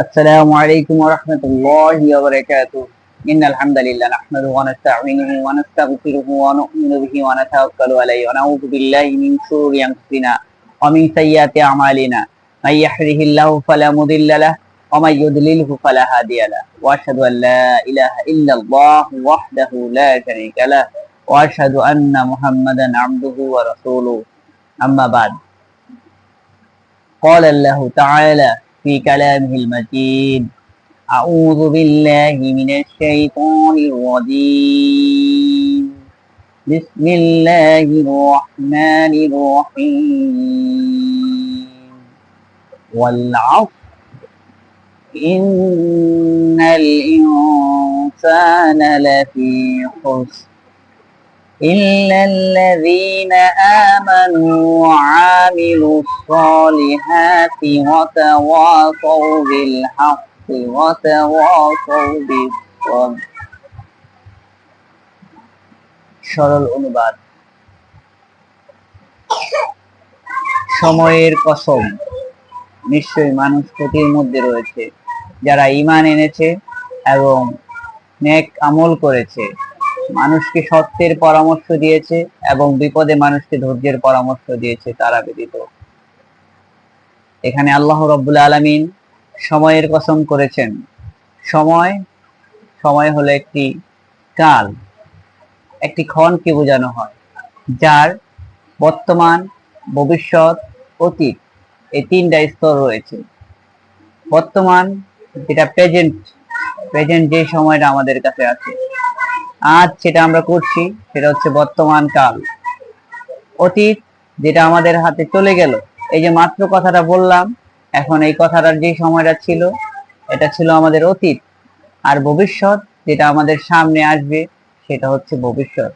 السلام عليكم ورحمة الله وبركاته. إن الحمد لله نحمده ونستعينه ونستغفره ونؤمن به ونتوكل عليه ونعوذ بالله من شرور أنفسنا ومن سيئات أعمالنا. من يهده الله فلا مضل له ومن يضلله فلا هادي له. وأشهد أن لا إله إلا الله وحده لا شريك له. وأشهد أن محمدا عبده ورسوله. أما بعد. قال الله تعالى في كلامه المجيد. أعوذ بالله من الشيطان الرجيم. بسم الله الرحمن الرحيم. والعصر. إن الإنسان لفي خسر. إلا الذين آمنوا وعاملوا الصالحات وتواصوا بالحق وتواصوا بالصبر সরল অনুবাদ সময়ের কসম নিশ্চয়ই মানুষ ক্ষতির মধ্যে রয়েছে যারা ইমান এনেছে এবং নেক আমল করেছে মানুষকে সত্যের পরামর্শ দিয়েছে এবং বিপদে মানুষকে ধৈর্যের পরামর্শ দিয়েছে তারা ব্যতীত। এখানে আল্লাহ রব্বুল আলমিন সময়ের কসম করেছেন। সময় সময় হলো একটি কাল, একটি ক্ষণকে বোঝানো হয়, যার বর্তমান, ভবিষ্যৎ, অতীত এই তিনটা স্তর রয়েছে। বর্তমান যেটা প্রেজেন্ট প্রেজেন্ট যে সময়টা আমাদের কাছে আছে। আজ যেটা আমরা করছি, সেটা হচ্ছে বর্তমান কাল। অতীত যেটা আমাদের হাতে চলে গেল। এই যে মাত্র কথাটা বললাম, এখন এই কথাটার যে সময়টা ছিল, এটা ছিল আমাদের অতীত। আর ভবিষ্যৎ যেটা আমাদের সামনে আসবে, সেটা হচ্ছে ভবিষ্যৎ।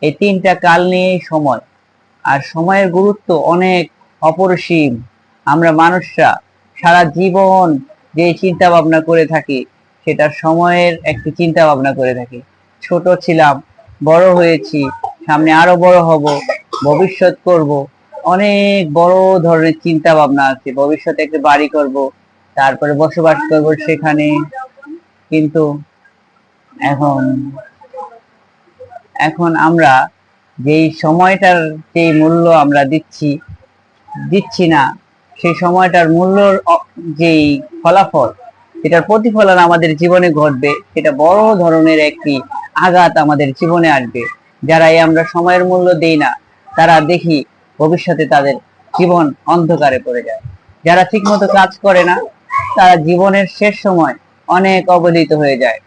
এই তিনটা কাল নিয়েই সময়। আর সময়ের গুরুত্ব অনেক অপরিসীম। আমরা মানুষরা সারা জীবন যে চিন্তা ভাবনা করে থাকি, সেটা সময়ের একটি চিন্তা ভাবনা করে থাকি। ছোট ছিলাম, বড় হয়েছি, সামনে আরও বড় হব, ভবিষ্যৎ করব। অনেক বড় ধরনের চিন্তা ভাবনা আছে, ভবিষ্যতে একটা বাড়ি করব, তারপরে বসবাস করব সেখানে। কিন্তু এখন এখন আমরা যেই সময়টার যেই মূল্য আমরা দিচ্ছি দিচ্ছি না, সেই সময়টার মূল্যর যেই ফলাফল এটার প্রতিফলন আমাদের জীবনে ঘটবে, সেটা বড় ধরনের একটি আঘাত আমাদের জীবনে আসবে। যারা এই আমরা সময়ের মূল্য দেই না, তারা দেখি ভবিষ্যতে তাদের জীবন অন্ধকারে পড়ে যায়। যারা ঠিকমতো কাজ করে না, তারা জীবনের শেষ সময় অনেক অবহেলিত হয়ে যায়।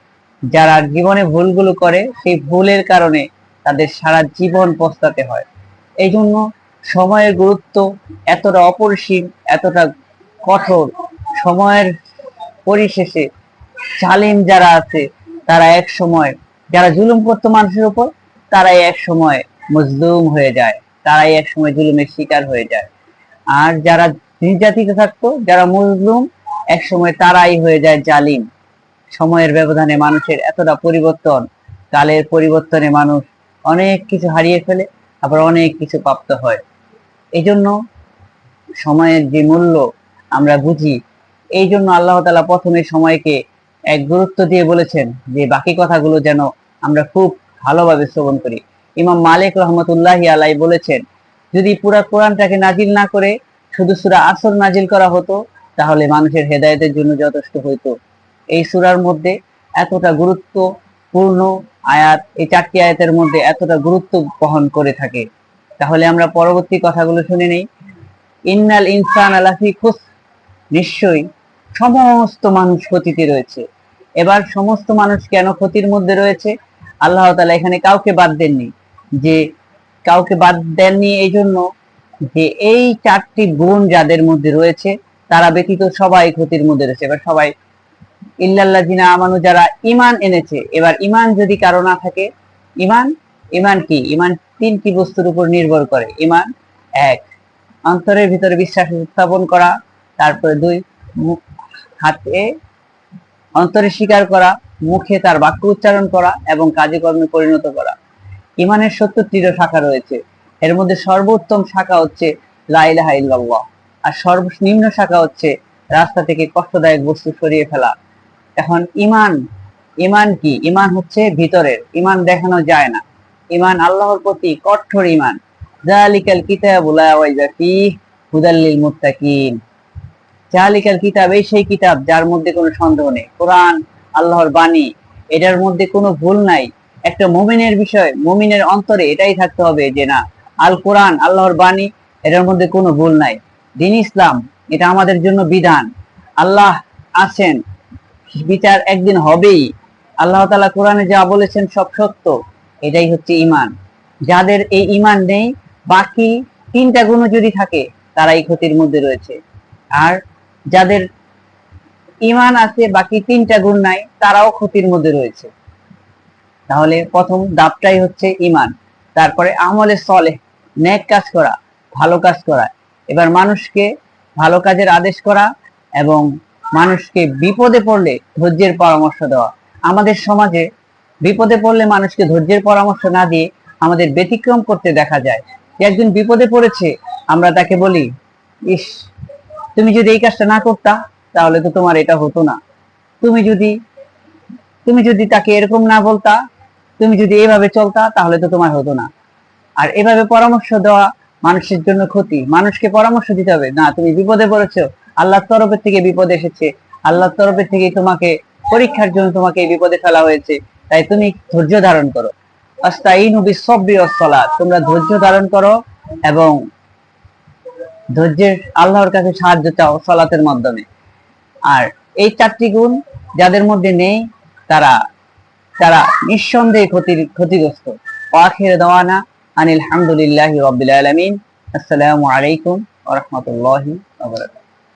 যারা জীবনে ভুলগুলো করে, সেই ভুলের কারণে তাদের সারা জীবন পস্তাতে হয়। এই জন্য সময়ের গুরুত্ব এতটা অপরিসীম, এতটা কঠোর। সময়ের পরিশেষে জালিম যারা আছে, তারা এক সময় যারা জুলুম করতো মানুষের উপর, তারাই এক সময় মজলুম হয়ে যায়, তারাই এক সময় জুলুমের শিকার হয়ে যায়। আর যারা নির্যাতিত থাকতো, যারা মজলুম, এক সময় তারাই হয়ে যায় জালিম। সময়ের ব্যবধানে মানুষের এতটা পরিবর্তন, কালের পরিবর্তনে মানুষ অনেক কিছু হারিয়ে ফেলে, আবার অনেক কিছু প্রাপ্ত হয়। এই জন্য সময়ের যে মূল্য আমরা বুঝি এই জন্য আল্লাহ তালা প্রথমে সময়কে এক গুরুত্ব দিয়ে বলেছেন যে বাকি কথাগুলো যেন আমরা খুব ভালোভাবে শ্রবণ করি। ইমাম মালিক রহমতুল্লাহ আলাই বলেছেন, যদি পুরা কোরআনটাকে নাজিল না করে শুধু সুরা আসর নাজিল করা হতো, তাহলে মানুষের হেদায়েতের জন্য যথেষ্ট হইতো। এই সুরার মধ্যে এতটা গুরুত্বপূর্ণ আয়াত, এই চারটি আয়াতের মধ্যে এতটা গুরুত্ব বহন করে থাকে। তাহলে আমরা পরবর্তী কথাগুলো শুনে নেই। ইন্নাল ইনসান আলাফি খুস, নিশ্চয়ই সমস্ত মানুষ ক্ষতিতে রয়েছে। এবার সমস্ত মানুষ কেন ক্ষতির মধ্যে রয়েছে? আল্লাহ তালা এখানে কাউকে বাদ দেননি। যে কাউকে বাদ দেননি এই জন্য যে এই চারটি গুণ যাদের মধ্যে রয়েছে, তারা ব্যতীত সবাই ক্ষতির মধ্যে রয়েছে। এবার সবাই ইল্লাল্লাহ জিনা আমানু, যারা ইমান এনেছে, এবার ইমান যদি কারও না থাকে ইমান ইমান কি? ইমান তিনটি বস্তুর উপর নির্ভর করে। ইমান এক, অন্তরের ভিতরে বিশ্বাস স্থাপন করা, তারপরে দুই হাতে অন্তরে স্বীকার করা, মুখে তার বাক্য উচ্চারণ করা এবং কাজে কর্মে পরিণত করা। ইমানের সত্তরটিরও শাখা রয়েছে। এর মধ্যে সর্বোত্তম শাখা হচ্ছে লা ইলাহা ইল্লাল্লাহ। আর সর্বনিম্ন শাখা হচ্ছে রাস্তা থেকে কষ্টদায়ক বস্তু সরিয়ে ফেলা। এখন ইমান ইমান কি? ইমান হচ্ছে ভিতরের। ইমান দেখানো যায় না। ইমান আল্লাহর প্রতি কঠোর ইমান। জালিকাল কিতাবুল রাইবা ফীহ হুদাল্লিল মুত্তাকিন। জালিকাল কিতাব, এই সেই কিতাব যার মধ্যে কোনো সন্দেহ নেই। কোরআন, আল্লাহর বাণী, এটার মধ্যে কোনো ভুল নাই। একটা মুমিনের বিষয়, মুমিনের অন্তরে এটাই থাকতে হবে যে না, আল কোরআন, আল্লাহর বাণী, এটার মধ্যে কোনো ভুল নাই। দিন ইসলাম, এটা আমাদের জন্য বিধান। আল্লাহ আছেন, বিচার একদিন হবেই। আল্লাহ তালা কোরআনে যা বলেছেন সব সত্য, এটাই হচ্ছে ইমান যাদের এই ইমান নেই, বাকি তিনটা গুণ যদি থাকে তারা এই ক্ষতির মধ্যে রয়েছে। আর যাদের ইমান আছে, বাকি তিনটা গুণ নাই, তারাও ক্ষতির মধ্যে রয়েছে। তাহলে প্রথম দাপটাই হচ্ছে ইমান তারপরে আমলে সলে ন্যাক কাজ করা, ভালো কাজ করা। এবার মানুষকে ভালো কাজের আদেশ করা এবং মানুষকে বিপদে পড়লে ধৈর্যের পরামর্শ দেওয়া। আমাদের সমাজে বিপদে পড়লে মানুষকে ধৈর্যের পরামর্শ না দিয়ে আমাদের ব্যতিক্রম করতে দেখা যায়। যে একজন বিপদে পড়েছে, আমরা তাকে বলি, ইস তুমি যদি এই কাজটা না করতা, তাহলে তো তোমার এটা হতো না। তুমি যদি তুমি যদি তাকে এরকম না বলতা, তুমি যদি এইভাবে চলতা, তাহলে তো তোমার হতো না। আর এভাবে পরামর্শ দেওয়া মানুষের জন্য ক্ষতি। মানুষকে পরামর্শ দিতে হবে, না, তুমি বিপদে পড়েছো। আল্লাহর তরফের থেকে বিপদ এসেছে। আল্লাহর তরফের থেকে তোমাকে, পরীক্ষার জন্য তোমাকে এই বিপদে ফেলা হয়েছে। তাই তুমি ধৈর্য ধারণ করো। আস্তাইনু বিসব্রি ওয়াসসালাত। তোমরা ধৈর্য ধারণ করো এবং ধৈর্যের আল্লাহর কাছে সাহায্য চাও সলাতের মাধ্যমে। আর এই চারটি গুণ যাদের মধ্যে নেই, তারা তারা নিঃসন্দেহে ক্ষতির ক্ষতিগ্রস্ত। ওয়াখির দাওয়ানা আনিল হামদুলিল্লাহ রবিল আলামিন। আসসালামু আলাইকুম ওয়া রাহমাতুল্লাহি ওয়া বারাকাতুহু।